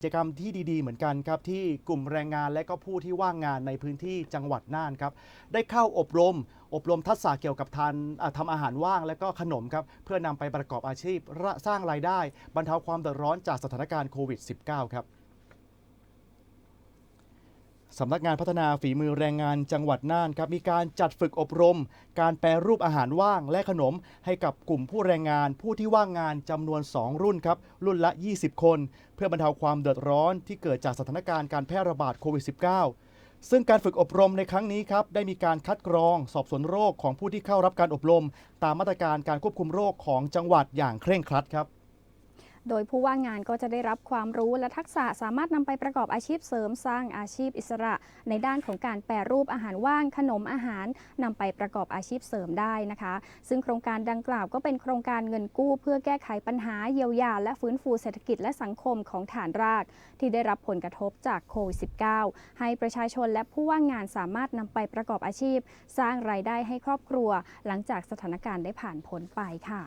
กิจกรรมที่ดีๆ เหมือนกันครับที่กลุ่มแรงงานและก็ผู้ที่ว่างงานในพื้นที่จังหวัดน่านครับได้เข้าอบรม อบรมทักษะเกี่ยวกับทานทำอาหารว่างและก็ขนมครับเพื่อนำไปประกอบอาชีพสร้างรายได้ บรรเทาความเดือดร้อนจากสถานการณ์โควิด -19 ครับ สำนักงานพัฒนาฝีมือแรงงานจังหวัดน่านครับมีการจัดฝึกอบรม การแปรรูปอาหารว่างและขนม ให้กับกลุ่มผู้แรงงานผู้ที่ว่างงานจำนวน 2 รุ่นครับรุ่นละ 20 คน เพื่อบรรเทาความเดือดร้อนที่เกิดจากสถานการณ์การแพร่ระบาดโควิด -19 ซึ่งการฝึกอบรมในครั้งนี้ครับได้มีการคัดกรอง สอบสวนโรคของผู้ที่เข้ารับการอบรม ตามมาตรการการควบคุมโรคของจังหวัดอย่างเคร่งครัดครับ โดยผู้ว่างงานก็จะได้รับความรู้และทักษะสามารถนำไปประกอบอาชีพเสริมสร้างอาชีพอิสระ ในด้านของการแปรรูปอาหารว่าง ขนมอาหารนำไปประกอบอาชีพเสริมได้นะคะ ซึ่งโครงการดังกล่าวก็เป็นโครงการเงินกู้ เพื่อแก้ไขปัญหาเยียวยา และฟื้นฟูเศรษฐกิจและสังคมของฐานราก ที่ได้รับผลกระทบจากโควิด -19 ให้ประชาชนและผู้ว่างงานสามารถนำไปประกอบอาชีพ สร้างรายได้ให้ครอบครัว หลังจากสถานการณ์ได้ผ่านพ้นไปค่ะ